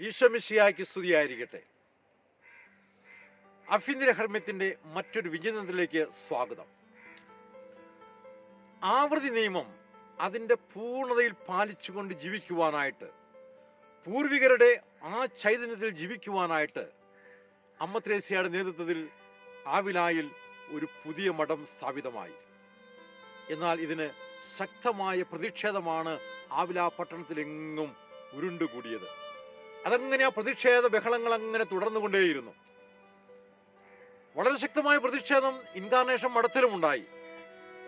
ഈശ്വമിഷിയാക്കി സ്തുതിയായിരിക്കട്ടെ. അഫീന്ദ്ര ഹർമ്മത്തിന്റെ മറ്റൊരു വിചിന്തനത്തിലേക്ക് സ്വാഗതം. ആവൃത്തി നിയമം അതിന്റെ പൂർണതയിൽ പാലിച്ചുകൊണ്ട് ജീവിക്കുവാനായിട്ട് പൂർവികരുടെ ആ ചൈതന്യത്തിൽ ജീവിക്കുവാനായിട്ട് അമ്മ ത്രേസ്യയുടെ നേതൃത്വത്തിൽ ആവിലായിൽ ഒരു പുതിയ മഠം സ്ഥാപിതമായി. എന്നാൽ ഇതിന് ശക്തമായ പ്രതിഷേധമാണ് ആവില പട്ടണത്തിലെങ്ങും ഉരുണ്ടുകൂടിയത്. അതങ്ങനെ ആ പ്രതിഷേധ ബഹളങ്ങൾ അങ്ങനെ തുടർന്നുകൊണ്ടേയിരുന്നു. വളരെ ശക്തമായ പ്രതിഷേധം ഇൻകാർണേഷൻ മഠത്തിലും ഉണ്ടായി.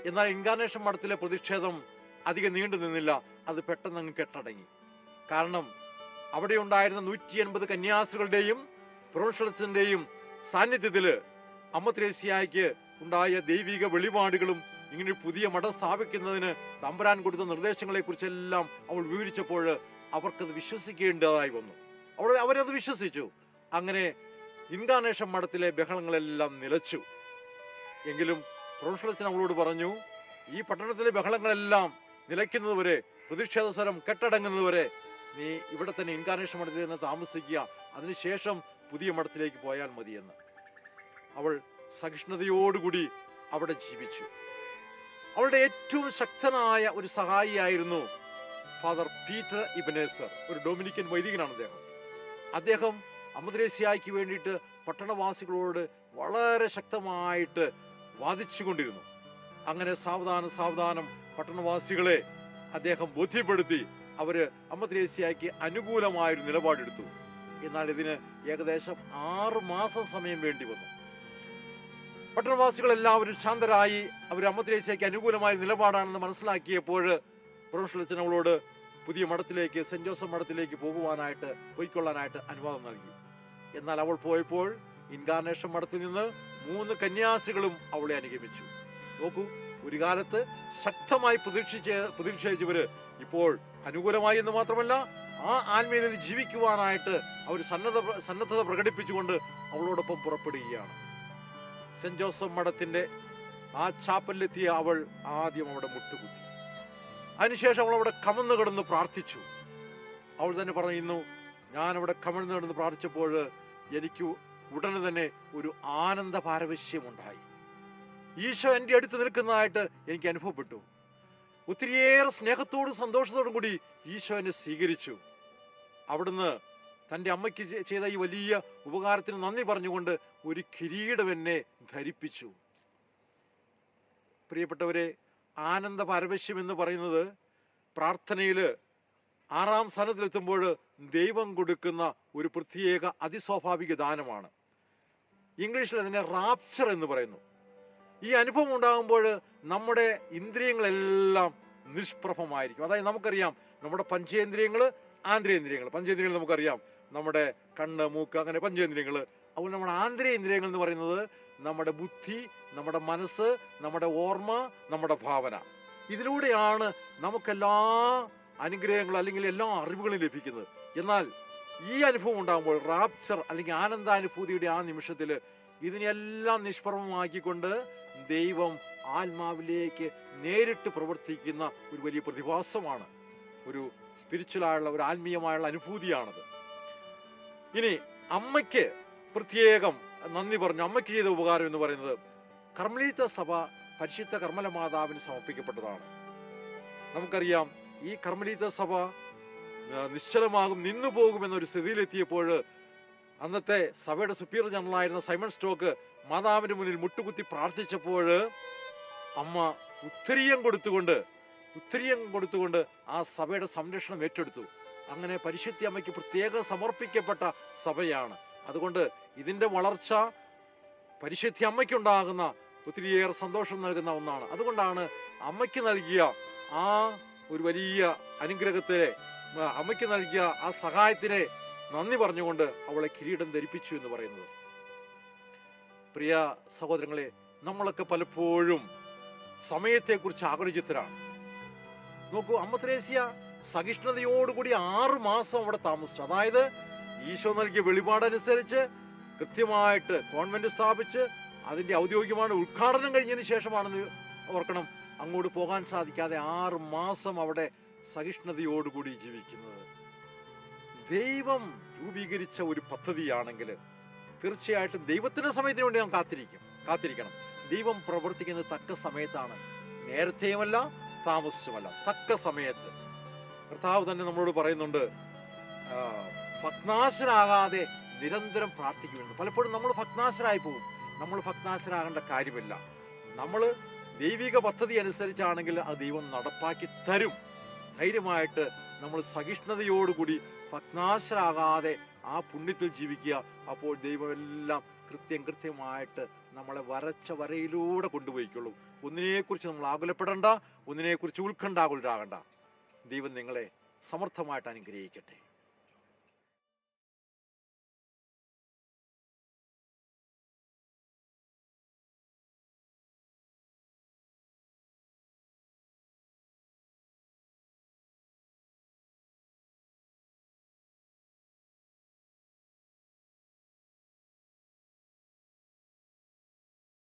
എന്നാൽ ഇൻകാർണേഷൻ മഠത്തിലെ പ്രതിഷേധം അധികം നീണ്ടു നിന്നില്ല. അത് പെട്ടെന്ന് അങ്ങ് കെട്ടടങ്ങി. കാരണം അവിടെ ഉണ്ടായിരുന്ന നൂറ്റി എൺപത് കന്യാസ്ത്രീകളുടെയും പ്രൊഫഷണൽസിന്റെയും സാന്നിധ്യത്തിൽ അമ്മ ത്രേസ്യായ്ക്ക് ഉണ്ടായ ദൈവിക വെളിപാടുകളും ഇങ്ങനെ പുതിയ മഠം സ്ഥാപിക്കുന്നതിന് തമ്പുരാൻ കൊടുത്ത നിർദ്ദേശങ്ങളെ കുറിച്ചെല്ലാം അവൾ വിവരിച്ചപ്പോൾ അവർക്കത് വിശ്വസിക്കേണ്ടതായി വന്നു. അവൾ അവരത് വിശ്വസിച്ചു. അങ്ങനെ ഇൻകാർണേഷൻ മഠത്തിലെ ബഹളങ്ങളെല്ലാം നിലച്ചു. എങ്കിലും പ്രൊഫഷണൽസൻ അവളോട് പറഞ്ഞു ഈ പട്ടണത്തിലെ ബഹളങ്ങളെല്ലാം നിലയ്ക്കുന്നതുവരെ പ്രതിഷേധ സ്വരം കെട്ടടങ്ങുന്നതുവരെ നീ ഇവിടെ തന്നെ ഇൻകാർണേഷൻ മഠത്തിൽ തന്നെ താമസിക്കുക. അതിനുശേഷം പുതിയ മഠത്തിലേക്ക് പോയാൽ മതിയെന്ന്. അവൾ സഹിഷ്ണുതയോടുകൂടി അവിടെ ജീവിച്ചു. അവളുടെ ഏറ്റവും ശക്തനായ ഒരു സഹായിയായിരുന്നു ഫാദർ പീറ്റർ ഇബനേസർ ഒരു ഡൊമിനിക്കൻ വൈദികനാണ് അദ്ദേഹം. അദ്ദേഹം അമുദ്രേസ്യായ്ക്ക് വേണ്ടിയിട്ട് പട്ടണവാസികളോട് വളരെ ശക്തമായിട്ട് വാദിച്ചുകൊണ്ടിരുന്നു അങ്ങനെ സാവധാനം സാവധാനം പട്ടണവാസികളെ അദ്ദേഹം ബോധ്യപ്പെടുത്തി അവർ അമ്മദ്രേസ്യായ്ക്ക് അനുകൂലമായൊരു നിലപാടെടുത്തു. എന്നാൽ ഇതിന് ഏകദേശം ആറ് മാസം സമയം വേണ്ടി വന്നു. പട്ടണവാസികൾ എല്ലാവരും ശാന്തരായി അവർ അമദ്രേസ്യയ്ക്ക് അനുകൂലമായ നിലപാടാണെന്ന് മനസ്സിലാക്കിയപ്പോൾ പ്രൊഫഷണൽ അവളോട് പുതിയ മഠത്തിലേക്ക് സെന്റ് ജോസഫ് മഠത്തിലേക്ക് പോകുവാനായിട്ട് പോയിക്കൊള്ളാനായിട്ട് അനുവാദം നൽകി. എന്നാൽ അവൾ പോയപ്പോൾ ഇൻകാർണേഷൻ മഠത്തിൽ നിന്ന് മൂന്ന് കന്യാസികളും അവളെ അനുഗമിച്ചു. നോക്കൂ ഒരു കാലത്ത് ശക്തമായി പ്രതീക്ഷിച്ച് പ്രതീക്ഷിച്ചവര് ഇപ്പോൾ അനുകൂലമായി എന്ന് മാത്രമല്ല ആ ആത്മീയതയിൽ ജീവിക്കുവാനായിട്ട് അവർ സന്നദ്ധ സന്നദ്ധത പ്രകടിപ്പിച്ചുകൊണ്ട് അവളോടൊപ്പം പുറപ്പെടുകയാണ്. സെന്റ് ജോസഫ് മഠത്തിന്റെ ആ ചാപ്പലിലെത്തിയ അവൾ ആദ്യം അവിടെ മുട്ടുകുത്തി. അതിനുശേഷം അവൾ അവിടെ കമന്നു കിടന്ന് പ്രാർത്ഥിച്ചു. അവൾ തന്നെ പറയുന്നു ഞാൻ അവിടെ കമഴ്ന്നു നടന്ന് പ്രാർത്ഥിച്ചപ്പോൾ എനിക്ക് ഉടനെ തന്നെ ഒരു ആനന്ദ പാരവശ്യമുണ്ടായി ഈശോ എന്റെ അടുത്ത് നിൽക്കുന്നതായിട്ട് എനിക്ക് അനുഭവപ്പെട്ടു. ഒത്തിരിയേറെ സ്നേഹത്തോടും സന്തോഷത്തോടും കൂടി ഈശോ എന്നെ സ്വീകരിച്ചു. അവിടുന്ന് തന്റെ അമ്മയ്ക്ക് ചെയ്ത ഈ വലിയ ഉപകാരത്തിന് നന്ദി പറഞ്ഞുകൊണ്ട് ഒരു കിരീടം എന്നെ ധരിപ്പിച്ചു. പ്രിയപ്പെട്ടവരെ ആനന്ദ പാരവശ്യം എന്ന് പറയുന്നത് പ്രാർത്ഥനയിൽ ആറാം സ്ഥാനത്തിലെത്തുമ്പോൾ ദൈവം കൊടുക്കുന്ന ഒരു പ്രത്യേക അതിസ്വാഭാവിക ദാനമാണ്. ഇംഗ്ലീഷിൽ അതിനെ റാപ്ചർ എന്ന് പറയുന്നു. ഈ അനുഭവം ഉണ്ടാകുമ്പോൾ നമ്മുടെ ഇന്ദ്രിയങ്ങളെല്ലാം നിഷ്പ്രഭമായിരിക്കും. അതായത് നമുക്കറിയാം നമ്മുടെ പഞ്ചേന്ദ്രിയങ്ങൾ ആന്തരേന്ദ്രിയങ്ങൾ പഞ്ചേന്ദ്രിയങ്ങൾ നമുക്കറിയാം നമ്മുടെ കണ്ണ് മൂക്ക് അങ്ങനെ പഞ്ചേന്ദ്രിയങ്ങൾ അതുകൊണ്ട് നമ്മുടെ ആന്തരേന്ദ്രിയങ്ങൾ എന്ന് പറയുന്നത് നമ്മുടെ ബുദ്ധി നമ്മുടെ മനസ്സ് നമ്മുടെ ഓർമ്മ നമ്മുടെ ഭാവന. ഇതിലൂടെയാണ് നമുക്കെല്ലാ അനുഗ്രഹങ്ങളും അല്ലെങ്കിൽ എല്ലാ അറിവുകളും ലഭിക്കുന്നത്. എന്നാൽ ഈ അനുഭവം ഉണ്ടാകുമ്പോൾ റാപ്ചർ അല്ലെങ്കിൽ ആനന്ദാനുഭൂതിയുടെ ആ നിമിഷത്തിൽ ഇതിനെല്ലാം നിഷ്പ്രമമാക്കിക്കൊണ്ട് ദൈവം ആത്മാവിലേക്ക് നേരിട്ട് പ്രവർത്തിക്കുന്ന ഒരു വലിയ പ്രതിഭാസമാണ്. ഒരു സ്പിരിച്വലായുള്ള ഒരു ആത്മീയമായുള്ള അനുഭൂതിയാണത്. ഇനി അമ്മയ്ക്ക് പ്രത്യേകം നന്ദി പറഞ്ഞു. അമ്മയ്ക്ക് ചെയ്ത ഉപകാരം എന്ന് പറയുന്നത് കർമ്മലീത്ത സഭ പരിശുദ്ധ കർമ്മല മാതാവിന് സമർപ്പിക്കപ്പെട്ടതാണ്. നമുക്കറിയാം ഈ കർമ്മലീത്ത സഭ നിശ്ചലമാകും നിന്നു പോകുമെന്നൊരു സ്ഥിതിയിലെത്തിയപ്പോൾ അന്നത്തെ സഭയുടെ സുപ്പീരിയർ ജനറൽ ആയിരുന്ന സൈമൺ സ്റ്റോക്ക് മാതാവിന്റെ മുന്നിൽ മുട്ടുകുത്തി പ്രാർത്ഥിച്ചപ്പോൾ അമ്മ ഉത്തരീയം കൊടുത്തുകൊണ്ട് ഉത്തരീയം കൊടുത്തുകൊണ്ട് ആ സഭയുടെ സംരക്ഷണം ഏറ്റെടുത്തു. അങ്ങനെ പരിശുദ്ധി അമ്മയ്ക്ക് പ്രത്യേകം സമർപ്പിക്കപ്പെട്ട സഭയാണ്. അതുകൊണ്ട് ഇതിന്റെ വളർച്ച പരിശുദ്ധി അമ്മയ്ക്കുണ്ടാകുന്ന ഒത്തിരിയേറെ സന്തോഷം നൽകുന്ന ഒന്നാണ്. അതുകൊണ്ടാണ് അമ്മയ്ക്ക് നൽകിയ ആ ഒരു വലിയ അനുഗ്രഹത്തെ അമ്മയ്ക്ക് നൽകിയ ആ സഹായത്തിനെ നന്ദി പറഞ്ഞുകൊണ്ട് അവളെ കിരീടം ധരിപ്പിച്ചു എന്ന് പറയുന്നത്. പ്രിയ സഹോദരങ്ങളെ നമ്മളൊക്കെ പലപ്പോഴും സമയത്തെക്കുറിച്ച് ആകുലചിത്തരാണ് നോക്കൂ അമ്മ ത്രേസ്യ സഹിഷ്ണുതയോടുകൂടി ആറ് മാസം അവിടെ താമസിച്ചു. അതായത് ഈശോ നൽകിയ വെളിപാടനുസരിച്ച് കൃത്യമായിട്ട് കോൺവെന്റ് സ്ഥാപിച്ച് അതിന്റെ ഔദ്യോഗികമായ ഉദ്ഘാടനം കഴിഞ്ഞതിന് ശേഷമാണെന്ന് ഓർക്കണം. അങ്ങോട്ട് പോകാൻ സാധിക്കാതെ ആറ് മാസം അവിടെ സഹിഷ്ണുതയോടുകൂടി ജീവിക്കുന്നത്. ദൈവം രൂപീകരിച്ച ഒരു പദ്ധതിയാണെങ്കിൽ തീർച്ചയായിട്ടും ദൈവത്തിന്റെ സമയത്തിന് വേണ്ടി നാം കാത്തിരിക്കും. കാത്തിരിക്കണം. ദൈവം പ്രവർത്തിക്കുന്നത് തക്ക സമയത്താണ് നേരത്തെയുമല്ല താമസിച്ചുമല്ല. തക്ക സമയത്ത്. കർത്താവ് തന്നെ നമ്മളോട് പറയുന്നുണ്ട് ഭക്നാശനാകാതെ നിരന്തരം പ്രാർത്ഥിക്കുമെന്ന് പലപ്പോഴും നമ്മൾ ഭക്നാശനായി പോകും. നമ്മൾ ഭക്നാശനാകേണ്ട കാര്യമില്ല. നമ്മൾ ദൈവിക പദ്ധതി അനുസരിച്ചാണെങ്കിൽ അത് ദൈവം നടപ്പാക്കി തരും. ധൈര്യമായിട്ട് നമ്മൾ സഹിഷ്ണുതയോടുകൂടി ഭഗ്നാശരാകാതെ ആ പുണ്യത്തിൽ ജീവിക്കുക. അപ്പോൾ ദൈവമെല്ലാം കൃത്യം കൃത്യമായിട്ട് നമ്മളെ വരച്ച വരയിലൂടെ കൊണ്ടുപോയിക്കൊള്ളും. ഒന്നിനെക്കുറിച്ച് നമ്മൾ ആകുലപ്പെടണ്ട ഒന്നിനെക്കുറിച്ച് ഉത്കണ്ഠാകുലരാകണ്ട. ദൈവം നിങ്ങളെ സമർത്ഥമായിട്ട് അനുഗ്രഹിക്കട്ടെ.